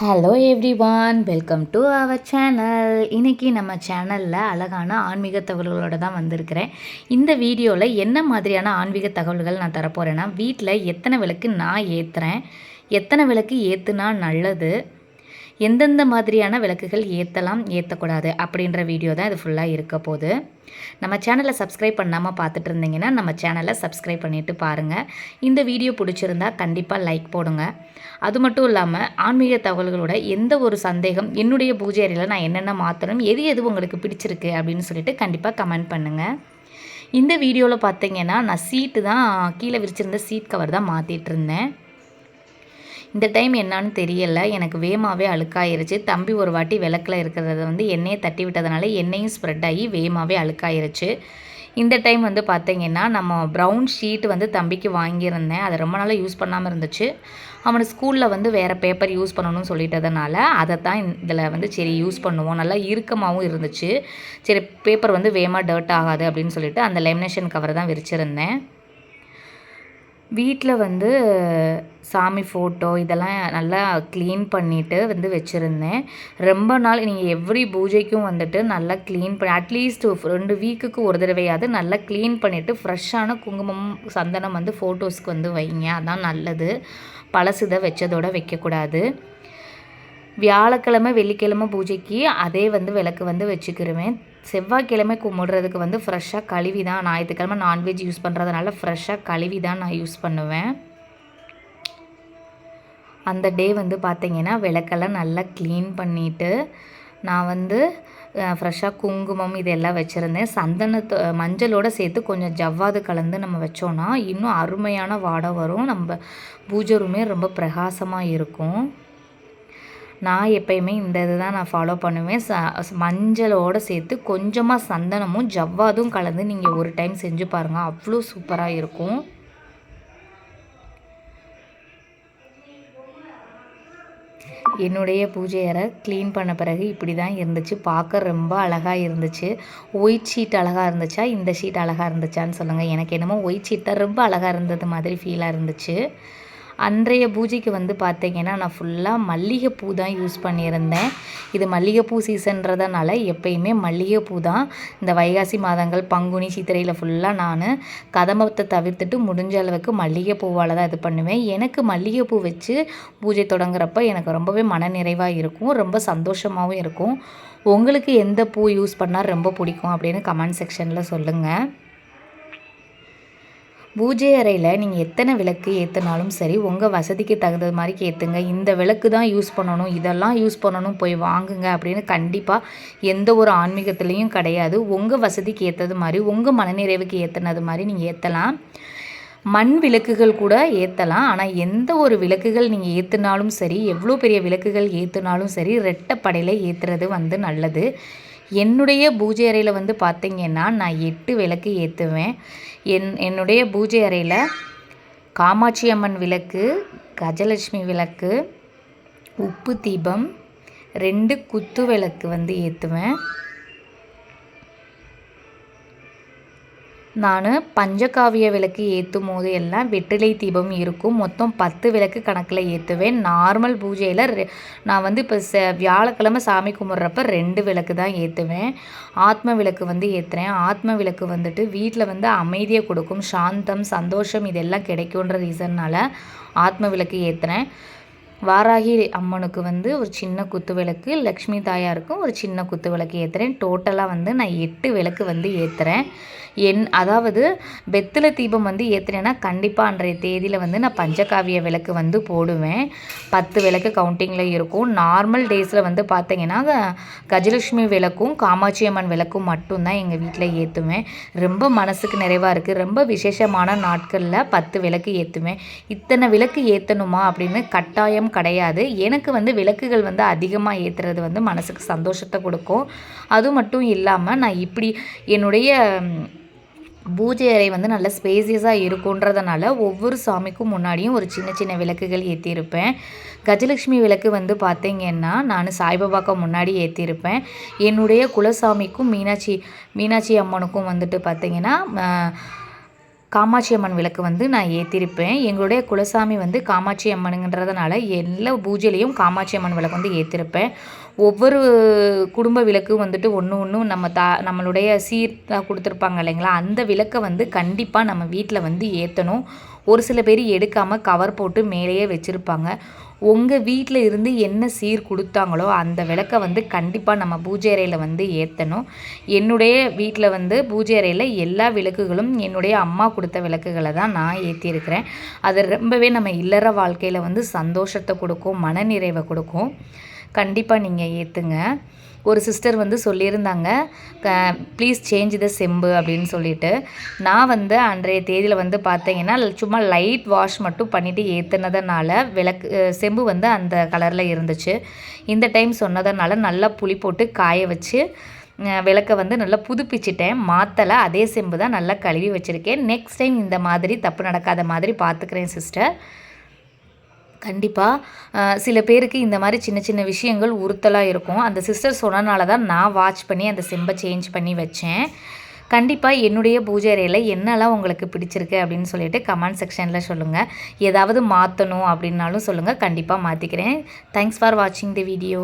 Hello everyone welcome to our channel இன்றைக்கி நம்ம சேனலில் அழகான ஆன்மீக தகவல்களோடு தான் வந்திருக்கிறேன். இந்த வீடியோவில் என்ன மாதிரியான ஆன்மீக தகவல்கள் நான் தரப்போகிறேன்னா வீட்டில் எத்தனை விளக்கு நான் ஏற்றுறேன் எத்தனை விளக்கு ஏற்றுனா நல்லது எந்தெந்த மாதிரியான விளக்குகள் ஏற்றலாம் ஏற்றக்கூடாது அப்படின்ற வீடியோ தான் இது ஃபுல்லாக இருக்க போகுது. நம்ம சேனலை சப்ஸ்கிரைப் பண்ணாமல் பார்த்துட்டு இருந்தீங்கன்னா நம்ம சேனலை சப்ஸ்கிரைப் பண்ணிவிட்டு பாருங்கள் இந்த வீடியோ பிடிச்சிருந்தா கண்டிப்பாக லைக் போடுங்க. அது மட்டும் இல்லாமல் ஆன்மீக தகவல்களோட எந்த ஒரு சந்தேகம் என்னுடைய பூஜை அறையில் நான் என்னென்ன மாற்றணும் எது எது உங்களுக்கு பிடிச்சிருக்கு அப்படின்னு சொல்லிட்டு கண்டிப்பாக கமெண்ட் பண்ணுங்கள் இந்த வீடியோவில் பார்த்தீங்கன்னா நான் சீட்டு தான் கீழே விரிச்சிருந்த சீட் கவர் தான் மாற்றிட்டு இருந்தேன் இந்த டைம் என்னான்னு தெரியலை. எனக்கு வேமாவே அழுக்காயிருச்சு. தம்பி ஒரு வாட்டி விளக்கில் இருக்கிறத வந்து எண்ணெயை தட்டி விட்டதுனால எண்ணெயும் ஸ்ப்ரெட் ஆகி வேமாவே அழுக்காயிருச்சு. இந்த டைம் வந்து பார்த்திங்கன்னா நம்ம ப்ரௌன் ஷீட் வந்து தம்பிக்கு வாங்கியிருந்தேன். அதை ரொம்ப நாளாக யூஸ் பண்ணாமல் இருந்துச்சு. அவனை ஸ்கூலில் வந்து வேறு பேப்பர் யூஸ் பண்ணணும்னு சொல்லிட்டதுனால அதை தான் இதில் வந்து சரி யூஸ் பண்ணுவோம். நல்லா இறுக்கமாகவும் இருந்துச்சு. சரி பேப்பர் வந்து வேகமாக டர்ட் ஆகாது அப்படின்னு சொல்லிட்டு அந்த லெமினேஷன் கவர் தான் விரிச்சிருந்தேன். வீட்டில் வந்து சாமி ஃபோட்டோ இதெல்லாம் நல்லா க்ளீன் பண்ணிவிட்டு வந்து வச்சுருந்தேன். ரொம்ப நாள் நீங்கள் எவ்ரி பூஜைக்கும் வந்துட்டு நல்லா க்ளீன் பண்ணி அட்லீஸ்ட் ரெண்டு வீக்குக்கு ஒரு தடவையாவது நல்லா க்ளீன் பண்ணிவிட்டு ஃப்ரெஷ்ஷான குங்குமம் சந்தனம் வந்து ஃபோட்டோஸ்க்கு வந்து வைங்க. அதான் நல்லது. பழசுதை வச்சதோடு வைக்கக்கூடாது. வியாழக்கிழமை வெள்ளிக்கிழமை பூஜைக்கு அதே வந்து விளக்கு வந்து வச்சுக்கிருவேன். செவ்வாய்க்கிழமை கும்பிடுறதுக்கு வந்து ஃப்ரெஷ்ஷாக கழுவி தான் ஞாயிற்றுக்கிழமை நான்வெஜ் யூஸ் பண்ணுறதுனால ஃப்ரெஷ்ஷாக கழுவி தான் நான் யூஸ் பண்ணுவேன். அந்த டே வந்து பார்த்திங்கன்னா விளக்கெல்லாம் நல்லா க்ளீன் பண்ணிவிட்டு நான் வந்து ஃப்ரெஷ்ஷாக குங்குமம் இதெல்லாம் வச்சுருந்தேன். சந்தனத்தை மஞ்சளோடு சேர்த்து கொஞ்சம் ஜவ்வாது கலந்து நம்ம வச்சோன்னா இன்னும் அருமையான வாடை வரும். நம்ம பூஜை ரூமே ரொம்ப பிரகாசமாக இருக்கும். நான் எப்பயுமே இந்த இது தான் நான் ஃபாலோ பண்ணுவேன். ச மஞ்சளோடு சேர்த்து கொஞ்சமாக சந்தனமும் ஜவ்வாதும் கலந்து நீங்கள் ஒரு டைம் செஞ்சு பாருங்கள் அவ்வளோ சூப்பராக இருக்கும். என்னுடைய பூஜை அறை க்ளீன் பண்ண பிறகு இப்படி தான் இருந்துச்சு. பார்க்க ரொம்ப அழகாக இருந்துச்சு. ஒயிட் ஷீட் அழகாக இருந்துச்சா? இந்த ஷீட் அழகாக இருந்துச்சான்னு சொல்லுங்கள் எனக்கு என்னமோ ஒயிட் ஷீட் தான் ரொம்ப அழகாக இருந்தது மாதிரி ஃபீலாக இருந்துச்சு. அன்றைய பூஜைக்கு வந்து பார்த்திங்கன்னா நான் ஃபுல்லாக மல்லிகைப்பூ தான் யூஸ் பண்ணியிருந்தேன். இது மல்லிகைப்பூ சீசன்றதுனால எப்பயுமே மல்லிகைப்பூ தான். இந்த வைகாசி மாதங்கள் பங்குனி சித்திரையில் ஃபுல்லாக நான் கதம்பத்தை தவிர்த்துட்டு முடிஞ்ச அளவுக்கு மல்லிகைப்பூவால் தான் இது பண்ணுவேன். எனக்கு மல்லிகைப்பூ வச்சு பூஜை தொடங்குறப்ப எனக்கு ரொம்பவே மனநிறைவாக இருக்கும். ரொம்ப சந்தோஷமாகவும் இருக்கும். உங்களுக்கு எந்த பூ யூஸ் பண்ணால் ரொம்ப பிடிக்கும் அப்படின்னு கமெண்ட் செக்ஷனில் சொல்லுங்கள் பூஜை அறையில் நீங்கள் எத்தனை விளக்கு ஏற்றினாலும் சரி உங்கள் வசதிக்கு தகுந்த மாதிரி ஏற்றுங்க இந்த விளக்கு தான் யூஸ் பண்ணணும் இதெல்லாம் யூஸ் பண்ணணும் போய் வாங்குங்க அப்படின்னு கண்டிப்பாக எந்த ஒரு ஆன்மீகத்துலேயும் கிடையாது. உங்கள் வசதிக்கு ஏற்றது மாதிரி உங்கள் மனநிறைவுக்கு ஏற்றினது மாதிரி நீங்கள் ஏற்றலாம் மண் விளக்குகள் கூட ஏற்றலாம் ஆனால் எந்த ஒரு விளக்குகள் நீங்கள் ஏற்றினாலும் சரி எவ்வளோ பெரிய விளக்குகள் ஏற்றினாலும் சரி ரெட்டப்படையில் ஏற்றுறது வந்து நல்லது. என்னுடைய பூஜை அறையில் வந்து பார்த்திங்கன்னா நான் எட்டு விளக்கு ஏற்றுவேன் என் என்னுடைய பூஜை அறையில் காமாட்சி அம்மன் விளக்கு கஜலட்சுமி விளக்கு உப்பு தீபம் ரெண்டு குத்து விளக்கு வந்து ஏற்றுவேன் நான் பஞ்சகாவிய விளக்கு ஏற்றும் போது எல்லாம் வெற்றிலை தீபம் இருக்கும். மொத்தம் பத்து விளக்கு கணக்கில் ஏற்றுவேன் நார்மல் பூஜையில் நான் வந்து இப்போ ச வியாழக்கிழமை சாமி கும்பிட்றப்ப ரெண்டு விளக்கு தான் ஏற்றுவேன் ஆத்ம விளக்கு வந்து ஏற்றுறேன் ஆத்ம விளக்கு வந்துட்டு வீட்டில் வந்து அமைதியை கொடுக்கும். சாந்தம் சந்தோஷம் இதெல்லாம் கிடைக்குன்ற ரீசன்னால் ஆத்ம விளக்கு ஏற்றுறேன் வாராகி அம்மனுக்கு வந்து ஒரு சின்ன குத்து விளக்கு லக்ஷ்மி தாயாருக்கும் ஒரு சின்ன குத்து விளக்கு ஏற்றுறேன் டோட்டலாக வந்து நான் எட்டு விளக்கு வந்து ஏற்றுறேன் என் அதாவது வெத்தில தீபம் வந்து ஏற்றுனேன்னா கண்டிப்பாக அன்றைய தேதியில் வந்து நான் பஞ்சகாவிய விளக்கு வந்து போடுவேன். பத்து விளக்கு கவுண்டிங்கில் இருக்கும். நார்மல் டேஸில் வந்து பார்த்தீங்கன்னா கஜலட்சுமி விளக்கும் காமாட்சி அம்மன் விளக்கும் மட்டும்தான் எங்கள் வீட்டில் ஏற்றுவேன் ரொம்ப மனசுக்கு நிறைவாக இருக்குது ரொம்ப விசேஷமான நாட்களில் பத்து விளக்கு ஏற்றுவேன் இத்தனை விளக்கு ஏற்றணுமா அப்படின்னு கட்டாயம் கிடையாது. எனக்கு வந்து விளக்குகள் வந்து அதிகமாக ஏற்றுறது வந்து மனசுக்கு சந்தோஷத்தை கொடுக்கும். அது மட்டும் இல்லாமல் நான் இப்படி என்னுடைய பூஜை அறை வந்து நல்ல ஸ்பேசியஸாக இருக்குன்றதுனால ஒவ்வொரு சாமிக்கும் முன்னாடியும் ஒரு சின்ன சின்ன விளக்குகள் ஏற்றியிருப்பேன் கஜலட்சுமி விளக்கு வந்து பார்த்திங்கன்னா நான் சாய்பாபாக்கு முன்னாடி ஏற்றிருப்பேன் என்னுடைய குலசாமிக்கும் மீனாட்சி மீனாட்சி அம்மனுக்கும் வந்துட்டு பார்த்திங்கன்னா காமாட்சி அம்மன் விளக்கு வந்து நான் ஏற்றிருப்பேன் எங்களுடைய குலசாமி வந்து காமாட்சி அம்மனுங்கிறதுனால எல்லா பூஜையிலையும் காமாட்சி அம்மன் விளக்கு வந்து ஏற்றிருப்பேன் ஒவ்வொரு குடும்ப விளக்கும் வந்துட்டு ஒன்று ஒன்றும் நம்ம தா நம்மளுடைய சீர் கொடுத்துருப்பாங்க இல்லைங்களா? அந்த விளக்கை வந்து கண்டிப்பாக நம்ம வீட்டில் வந்து ஏற்றணும் ஒரு சில பேர் எடுக்காமல் கவர் போட்டு மேலேயே வச்சுருப்பாங்க. உங்கள் வீட்டில் இருந்து என்ன சீர் கொடுத்தாங்களோ அந்த விளக்கை வந்து கண்டிப்பாக நம்ம பூஜை அறையில் வந்து ஏற்றணும் என்னுடைய வீட்டில் வந்து பூஜை அறையில் எல்லா விளக்குகளும் என்னுடைய அம்மா கொடுத்த விளக்குகளை தான் நான் ஏற்றிருக்கிறேன் அது ரொம்பவே நம்ம இல்லற வாழ்க்கையில் வந்து சந்தோஷத்தை கொடுக்கும் மனநிறைவை கொடுக்கும். கண்டிப்பாக நீங்கள் ஏற்றுங்க ஒரு சிஸ்டர் வந்து சொல்லியிருந்தாங்க க ப்ளீஸ் சேஞ்ச் த செம்பு அப்படின்னு சொல்லிட்டு. நான் வந்து அன்றைய தேதியில் வந்து பார்த்தீங்கன்னா சும்மா லைட் வாஷ் மட்டும் பண்ணிவிட்டு ஏற்றுனதுனால விளக்கு செம்பு வந்து அந்த கலரில் இருந்துச்சு. இந்த டைம் சொன்னதுனால நல்லா புளி போட்டு காய வச்சு விளக்கை வந்து நல்லா புதுப்பிச்சிட்டேன். மாற்றலை அதே செம்பு தான் நல்லா கழுவி வச்சுருக்கேன். நெக்ஸ்ட் டைம் இந்த மாதிரி தப்பு நடக்காத மாதிரி பார்த்துக்கிறேன் சிஸ்டர் கண்டிப்பாக சில பேருக்கு இந்த மாதிரி சின்ன சின்ன விஷயங்கள் உறுத்தலாக இருக்கும். அந்த சிஸ்டர் சொன்னனால தான் நான் வாட்ச் பண்ணி அந்த செம்பை சேஞ்ச் பண்ணி வச்சேன். கண்டிப்பாக என்னுடைய பூஜை அறையில் என்னெல்லாம் உங்களுக்கு பிடிச்சிருக்கு அப்படின்னு சொல்லிட்டு கமெண்ட் செக்ஷனில் சொல்லுங்கள் ஏதாவது மாற்றணும் அப்படின்னாலும் சொல்லுங்கள் கண்டிப்பாக மாற்றிக்கிறேன் தேங்க்ஸ் ஃபார் வாட்சிங் தி வீடியோ